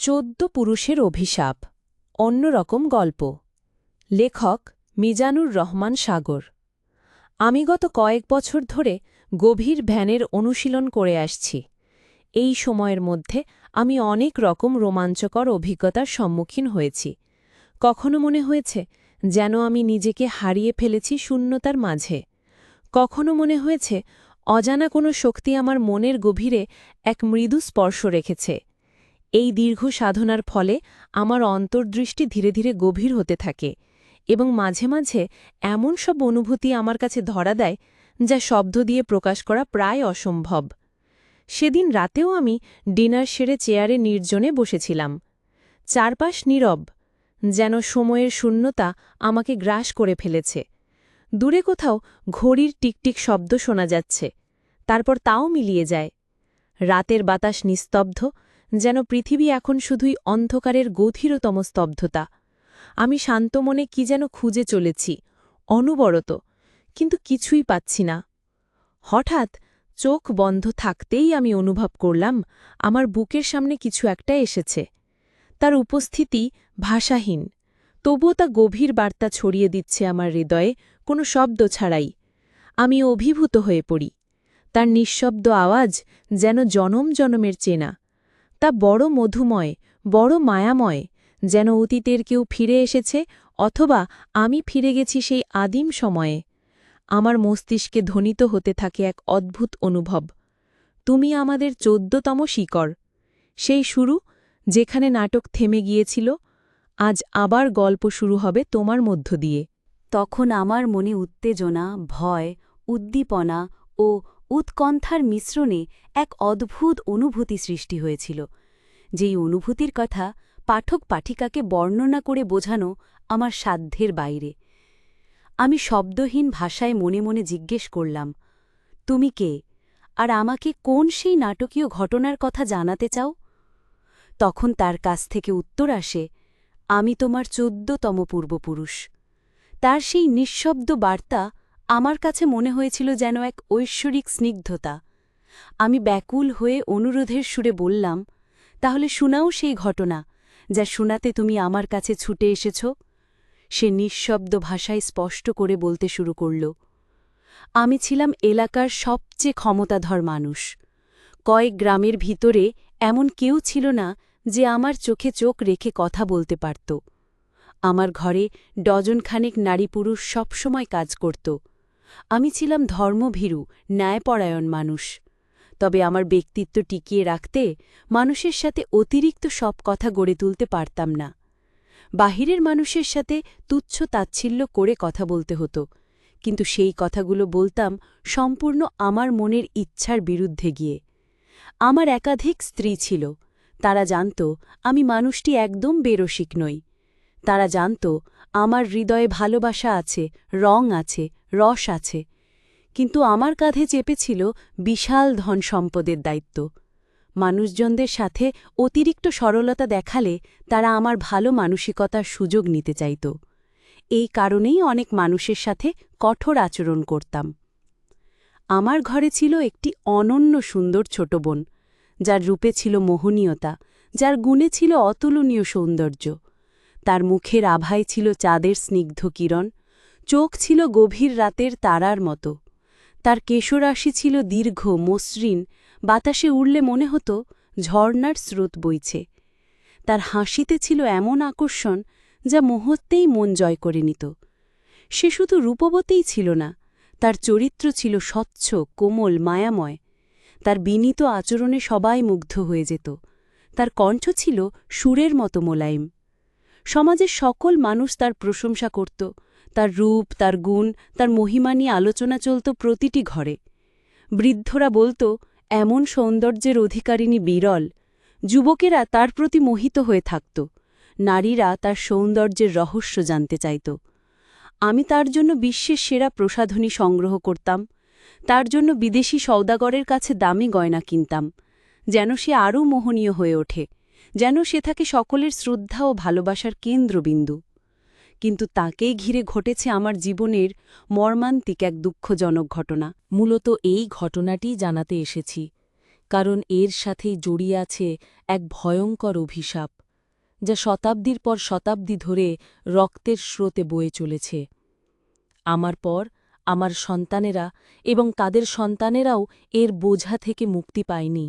চোদ্দ পুরুষের অভিশাপ, অন্যরকম গল্প। লেখক মিজানুর রহমান সাগর। আমি গত কয়েক বছর ধরে গভীর ভ্যানের অনুশীলন করে আসছি। এই সময়ের মধ্যে আমি অনেক রকম রোমাঞ্চকর অভিজ্ঞতার সম্মুখীন হয়েছি। কখনো মনে হয়েছে যেন আমি নিজেকে হারিয়ে ফেলেছি শূন্যতার মাঝে। কখনো মনে হয়েছে অজানা কোনো শক্তি আমার মনের গভীরে এক মৃদু স্পর্শ রেখেছে। এই দীর্ঘ সাধনার ফলে আমার অন্তর্দৃষ্টি ধীরে ধীরে গভীর হতে থাকে এবং মাঝে মাঝে এমন সব অনুভূতি আমার কাছে ধরা দেয় যা শব্দ দিয়ে প্রকাশ করা প্রায় অসম্ভব। সেদিন রাতেও আমি ডিনার সেরে চেয়ারে নির্জনে বসেছিলাম। চারপাশ নীরব, যেন সময়ের শূন্যতা আমাকে গ্রাস করে ফেলেছে। দূরে কোথাও ঘড়ির টিকটিক শব্দ শোনা যাচ্ছে, তারপর তাও মিলিয়ে যায়। রাতের বাতাস নিস্তব্ধ যেন পৃথিবী এখন শুধুই অন্ধকারের গভীরতম স্তব্ধতা। আমি শান্ত মনে কি যেন খুঁজে চলেছি, অনবরত, কিন্তু কিছুই পাচ্ছি না। হঠাৎ চোখ বন্ধ থাকতেই আমি অনুভব করলাম, আমার বুকের সামনে কিছু একটা এসেছে। তার উপস্থিতি ভাষাহীন, তবুও তা গভীর বার্তা ছড়িয়ে দিচ্ছে আমার হৃদয়ে কোনো শব্দ ছাড়াই। আমি অভিভূত হয়ে পড়ি। তার নিঃশব্দ আওয়াজ যেন জনম জনমের চেনা। তা বড় মধুময়, বড় মায়াময়, যেন অতীতের কেউ ফিরে এসেছে অথবা আমি ফিরে গেছি সেই আদিম সময়ে। আমার মস্তিষ্কে ধ্বনিত হতে থাকে এক অদ্ভুত অনুভব। তুমি আমাদের চোদ্দতম শিকড়। সেই শুরু, যেখানে নাটক থেমে গিয়েছিল, আজ আবার গল্প শুরু হবে তোমার মধ্য দিয়ে। তখন আমার মনে উত্তেজনা, ভয়, উদ্দীপনা ও উৎকণ্ঠার মিশ্রণে এক অদ্ভুত অনুভূতি সৃষ্টি হয়েছিল। যেই অনুভূতির কথা পাঠক পাঠিকাকে বর্ণনা করে বোঝানো আমার সাধ্যের বাইরে। আমি শব্দহীন ভাষায় মনে মনে জিজ্ঞেস করলাম, তুমি কে? আর আমাকে কোন সেই নাটকীয় ঘটনার কথা জানাতে চাও? তখন তার কাছ থেকে উত্তর আসে, আমি তোমার চোদ্দতম পূর্বপুরুষ। তার সেই নিঃশব্দ বার্তা আমার কাছে মনে হয়েছিল যেন এক ঐশ্বরিক স্নিগ্ধতা। আমি ব্যাকুল হয়ে অনুরোধের সুরে বললাম, তাহলে শোনাও সেই ঘটনা যা শোনাতে তুমি আমার কাছে ছুটে এসেছ। সে নিঃশব্দ ভাষায় স্পষ্ট করে বলতে শুরু করল, আমি ছিলাম এলাকার সবচেয়ে ক্ষমতাধর মানুষ। কয়েক গ্রামের ভিতরে এমন কেউ ছিল না যে আমার চোখে চোখ রেখে কথা বলতে পারত। আমার ঘরে ডজনখানেক নারী পুরুষ সবসময় কাজ করত। আমি ছিলাম ধর্মভীরু, ন্যায়পরায়ণ মানুষ। তবে আমার ব্যক্তিত্ব টিকিয়ে রাখতে মানুষের সাথে অতিরিক্ত সব কথা গড়ে তুলতে পারতাম না। বাহিরের মানুষের সাথে তুচ্ছ তাচ্ছিল্য করে কথা বলতে হতো, কিন্তু সেই কথাগুলো বলতাম সম্পূর্ণ আমার মনের ইচ্ছার বিরুদ্ধে গিয়ে। আমার একাধিক স্ত্রী ছিল, তারা জানত আমি মানুষটি একদম বেরসিক নই। তারা জানত আমার হৃদয়ে ভালোবাসা আছে, রং আছে, রস আছে। কিন্তু আমার কাঁধে চেপেছিল বিশাল ধন সম্পদের দায়িত্ব। মানুষজনদের সাথে অতিরিক্ত সরলতা দেখালে তারা আমার ভালো মানসিকতার সুযোগ নিতে চাইত। এই কারণেই অনেক মানুষের সাথে কঠোর আচরণ করতাম। আমার ঘরে ছিল একটি অনন্য সুন্দর ছোট বোন, যার রূপে ছিল মোহনীয়তা, যার গুণে ছিল অতুলনীয় সৌন্দর্য। তার মুখের আভায় ছিল চাঁদের স্নিগ্ধ কিরণ, চোখ ছিল গভীর রাতের তারার মতো। তার কেশরাশি ছিল দীর্ঘ, মসৃণ, বাতাসে উড়লে মনে হতো ঝর্ণার স্রোত বইছে। তার হাসিতে ছিল এমন আকর্ষণ যা মুহূর্তেই মন জয় করে নিত। সে শুধু রূপবতেই ছিল না, তার চরিত্র ছিল স্বচ্ছ, কোমল, মায়াময়। তার বিনীত আচরণে সবাই মুগ্ধ হয়ে যেত। তার কণ্ঠ ছিল সুরের মতো মোলায়েম। সমাজের সকল মানুষ তার প্রশংসা করত, তার রূপ, তার গুণ, তার মহিমা নিয়ে আলোচনা চলত প্রতিটি ঘরে। বৃদ্ধরা বলতো, এমন সৌন্দর্যের অধিকারিণী বিরল। যুবকেরা তার প্রতি মোহিত হয়ে থাকত। নারীরা তার সৌন্দর্যের রহস্য জানতে চাইত। আমি তার জন্য বিশ্বের সেরা প্রসাধনী সংগ্রহ করতাম। তার জন্য বিদেশি সৌদাগরের কাছে দামি গয়না কিনতাম। যেন সে আরও মোহনীয় হয়ে ওঠে। যেন সে থাকে সকলের শ্রদ্ধা ও ভালোবাসার কেন্দ্রবিন্দু। কিন্তু তাকেই ঘিরে ঘটেছে আমার জীবনের মর্মান্তিক এক দুঃখজনক ঘটনা। মূলত এই ঘটনাটি জানাতে এসেছি, কারণ এর সাথেই জড়িয়ে আছে এক ভয়ঙ্কর অভিশাপ, যা শতাব্দীর পর শতাব্দী ধরে রক্তের স্রোতে বয়ে চলেছে। আমার পর, আমার সন্তানেরা এবং তাদের সন্তানেরাও এর বোঝা থেকে মুক্তি পায়নি।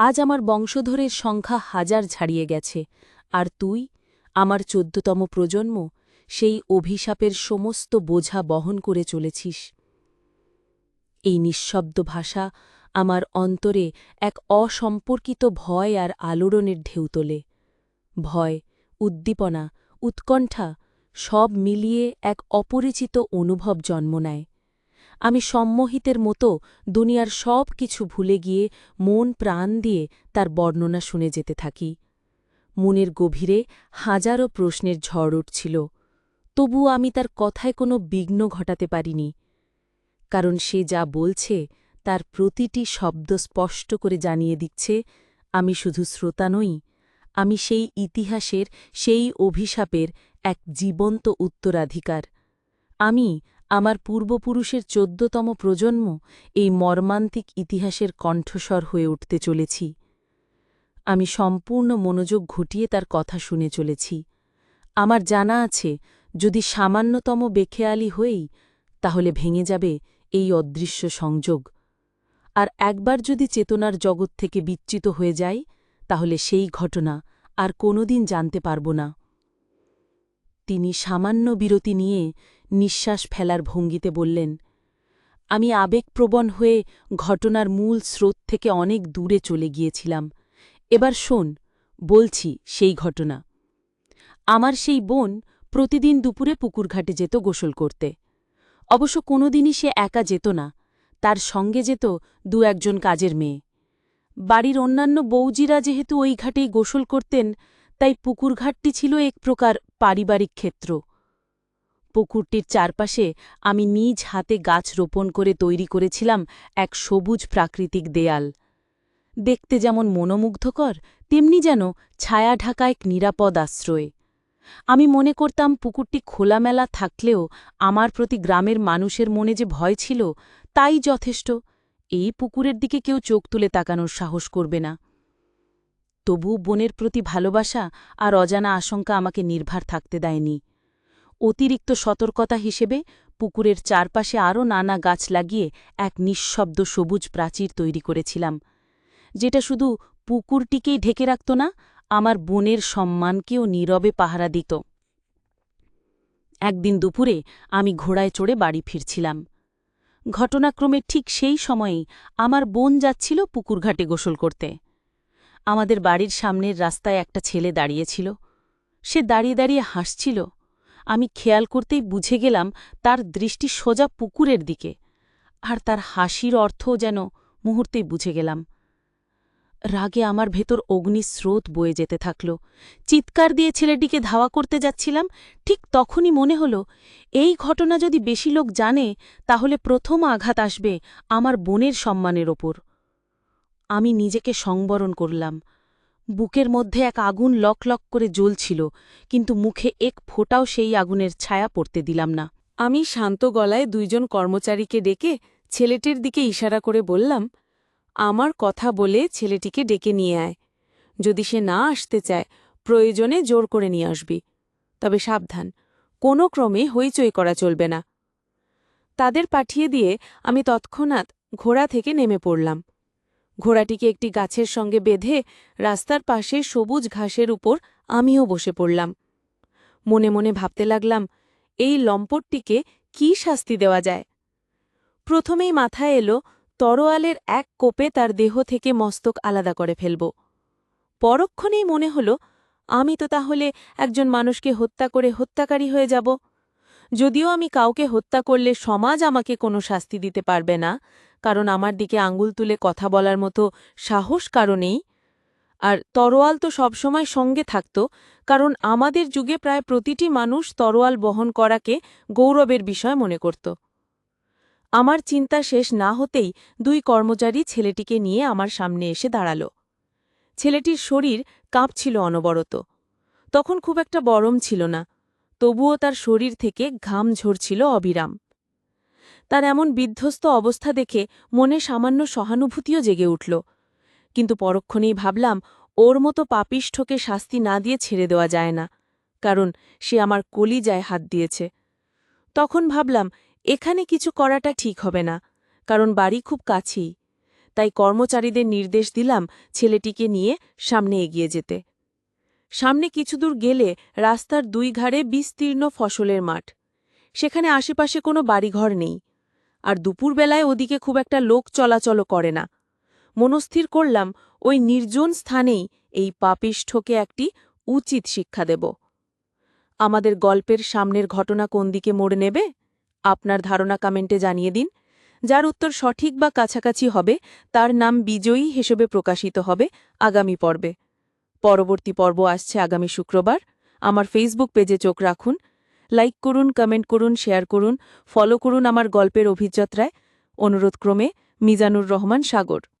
আজ আমার বংশধরের সংখ্যা হাজার ছাড়িয়ে গেছে, আর তুই, আমার চোদ্দতম প্রজন্ম, সেই অভিশাপের সমস্ত বোঝা বহন করে চলেছিস। এই নিঃশব্দ ভাষা আমার অন্তরে এক অসম্পর্কিত ভয় আর আলোড়নের ঢেউ তোলে। ভয়, উদ্দীপনা, উৎকণ্ঠা সব মিলিয়ে এক অপরিচিত অনুভব জন্ম নেয়। আমি সম্মোহিতের মতো দুনিয়ার সব কিছু ভুলে গিয়ে মন প্রাণ দিয়ে তার বর্ণনা শুনে যেতে থাকি। মনের গভীরে হাজারো প্রশ্নের ঝড় উঠছিল। তবু আমি তার কথায় কোনো বিঘ্ন ঘটাতে পারিনি। কারণ সে যা বলছে, তার প্রতিটি শব্দ স্পষ্ট করে জানিয়ে দিচ্ছে, আমি শুধু শ্রোতা নই, আমি সেই ইতিহাসের, সেই অভিশাপের এক জীবন্ত উত্তরাধিকার। আমি আমার পূর্বপুরুষের চোদ্দতম প্রজন্ম এই মর্মান্তিক ইতিহাসের কণ্ঠস্বর হয়ে উঠতে চলেছি। আমি সম্পূর্ণ মনোযোগ ঘটিয়ে তার কথা শুনে চলেছি। আমার জানা আছে, যদি সামান্যতম বেখেয়ালি হয়েই, তাহলে ভেঙে যাবে এই অদৃশ্য সংযোগ। আর একবার যদি চেতনার জগৎ থেকে বিচ্যুত হয়ে যায়, তাহলে সেই ঘটনা আর কোনোদিন জানতে পারব না। তিনি সামান্য বিরতি নিয়ে নিঃশ্বাস ফেলার ভঙ্গিতে বললেন, আমি আবেগপ্রবণ হয়ে ঘটনার মূল স্রোত থেকে অনেক দূরে চলে গিয়েছিলাম। এবার শোন, বলছি সেই ঘটনা। আমার সেই বোন প্রতিদিন দুপুরে পুকুরঘাটে যেত গোসল করতে। অবশ্য কোনোদিনই সে একা যেত না, তার সঙ্গে যেত দু একজন কাজের মেয়ে। বাড়ির অন্যান্য বৌজিরা যেহেতু ওই ঘাটেই গোসল করতেন, তাই পুকুরঘাটটি ছিল এক প্রকার পারিবারিক ক্ষেত্র। পুকুরটির চারপাশে আমি নিজ হাতে গাছ রোপণ করে তৈরি করেছিলাম এক সবুজ প্রাকৃতিক দেয়াল। দেখতে যেমন মনোমুগ্ধকর, তেমনি যেন ছায়া ঢাকা এক নিরাপদ আশ্রয়। আমি মনে করতাম পুকুরটি খোলামেলা থাকলেও আমার প্রতি গ্রামের মানুষের মনে যে ভয় ছিল, তাই যথেষ্ট। এই পুকুরের দিকে কেউ চোখ তুলে তাকানোর সাহস করবে না। তবু বোনের প্রতি ভালোবাসা আর অজানা আশঙ্কা আমাকে নির্ভার থাকতে দেয়নি। অতিরিক্ত সতর্কতা হিসেবে পুকুরের চারপাশে আরও নানা গাছ লাগিয়ে এক নিঃশব্দ সবুজ প্রাচীর তৈরি করেছিলাম। যেটা শুধু পুকুরটিকেই ঢেকে রাখত না, আমার বোনের সম্মানকেও নীরবে পাহারা দিত। একদিন দুপুরে আমি ঘোড়ায় চড়ে বাড়ি ফিরছিলাম। ঘটনাক্রমে ঠিক সেই সময়েই আমার বোন যাচ্ছিল পুকুরঘাটে গোসল করতে। আমাদের বাড়ির সামনের রাস্তায় একটা ছেলে দাঁড়িয়েছিল সে দাঁড়িয়ে দাঁড়িয়ে হাসছিল। আমি খেয়াল করতেই বুঝে গেলাম তার দৃষ্টি সোজা পুকুরের দিকে, আর তার হাসির অর্থও যেন মুহূর্তেই বুঝে গেলাম। রাগে আমার ভেতর অগ্নিস্রোত বয়ে যেতে থাকল। চিৎকার দিয়ে ছেলেটিকে ধাওয়া করতে যাচ্ছিলাম, ঠিক তখনই মনে হল, এই ঘটনা যদি বেশি লোক জানে, তাহলে প্রথম আঘাত আসবে আমার বোনের সম্মানের ওপর। আমি নিজেকে সংবরণ করলাম। বুকের মধ্যে এক আগুন লক লক করে জ্বলছিল, কিন্তু মুখে এক ফোঁটাও সেই আগুনের ছায়া পড়তে দিলাম না। আমি শান্ত গলায় দুইজন কর্মচারীকে ডেকে ছেলেটির দিকে ইশারা করে বললাম, আমার কথা বলে ছেলেটিকে ডেকে নিয়ে আয়। যদি সে না আসতে চায়, প্রয়োজনে জোর করে নিয়ে আসবি। তবে সাবধান, কোনো ক্রমে হইচই করা চলবে না। তাদের পাঠিয়ে দিয়ে আমি তৎক্ষণাৎ ঘোড়া থেকে নেমে পড়লাম। ঘোড়াটিকে একটি গাছের সঙ্গে বেঁধে রাস্তার পাশে সবুজ ঘাসের উপর আমিও বসে পড়লাম। মনে মনে ভাবতে লাগলাম, এই লম্পটটিকে কি শাস্তি দেওয়া যায়? প্রথমেই মাথায় এলো, তরোয়ালের এক কোপে তার দেহ থেকে মস্তক আলাদা করে ফেলব। পরক্ষণেই মনে হল, আমি তো তাহলে একজন মানুষকে হত্যা করে হত্যাকারী হয়ে যাব। যদিও আমি কাউকে হত্যা করলে সমাজ আমাকে কোনো শাস্তি দিতে পারবে না, কারণ আমার দিকে আঙ্গুল তুলে কথা বলার মতো সাহস কারণেই আর তরোয়াল তো সবসময় সঙ্গে থাকত, কারণ আমাদের যুগে প্রায় প্রতিটি মানুষ তরোয়াল বহন করাকে গৌরবের বিষয় মনে করত। আমার চিন্তা শেষ না হতেই দুই কর্মচারী ছেলেটিকে নিয়ে আমার সামনে এসে দাঁড়াল। ছেলেটির শরীর কাঁপছিল অনবরত। তখন খুব একটা গরম ছিল না। তবুও তার শরীর থেকে ঘাম ঝরছিল অবিরাম। তার এমন বিধ্বস্ত অবস্থা দেখে মনে সামান্য সহানুভূতিও জেগে উঠল। কিন্তু পরক্ষণেই ভাবলাম, ওর মতো পাপিষ্ঠকে শাস্তি না দিয়ে ছেড়ে দেওয়া যায় না, কারণ সে আমার কলিজায় হাত দিয়েছে। তখন ভাবলাম, এখানে কিছু করাটা ঠিক হবে না, কারণ বাড়ি খুব কাছেই। তাই কর্মচারীদের নির্দেশ দিলাম ছেলেটিকে নিয়ে সামনে এগিয়ে যেতে। সামনে কিছুদূর গেলে রাস্তার দুই ঘাড়ে বিস্তীর্ণ ফসলের মাঠ। সেখানে আশেপাশে কোনো বাড়িঘর নেই। আর দুপুরবেলায় ওদিকে খুব একটা লোক চলাচলও করে না। মনস্থির করলাম, ওই নির্জন স্থানেই এই পাপিষ্ঠকে একটি উচিত শিক্ষা দেব। আমাদের গল্পের সামনের ঘটনা কোন দিকে মোড় নেবে? আপনার ধারণা কমেন্টে জানিয়ে দিন। যার উত্তর সঠিক বা কাছাকাছি হবে, তার নাম বিজয়ী হিসেবে প্রকাশিত হবে আগামী পর্বে। পরবর্তী পর্ব আসছে আগামী শুক্রবার। আমার ফেসবুক পেজে চোখ রাখুন লাইক করুন কমেন্ট করুন শেয়ার করুন ফলো করুন আমার গল্পের অভিযাত্রায় অনুরোধক্রমে মিজানুর রহমান সাগর।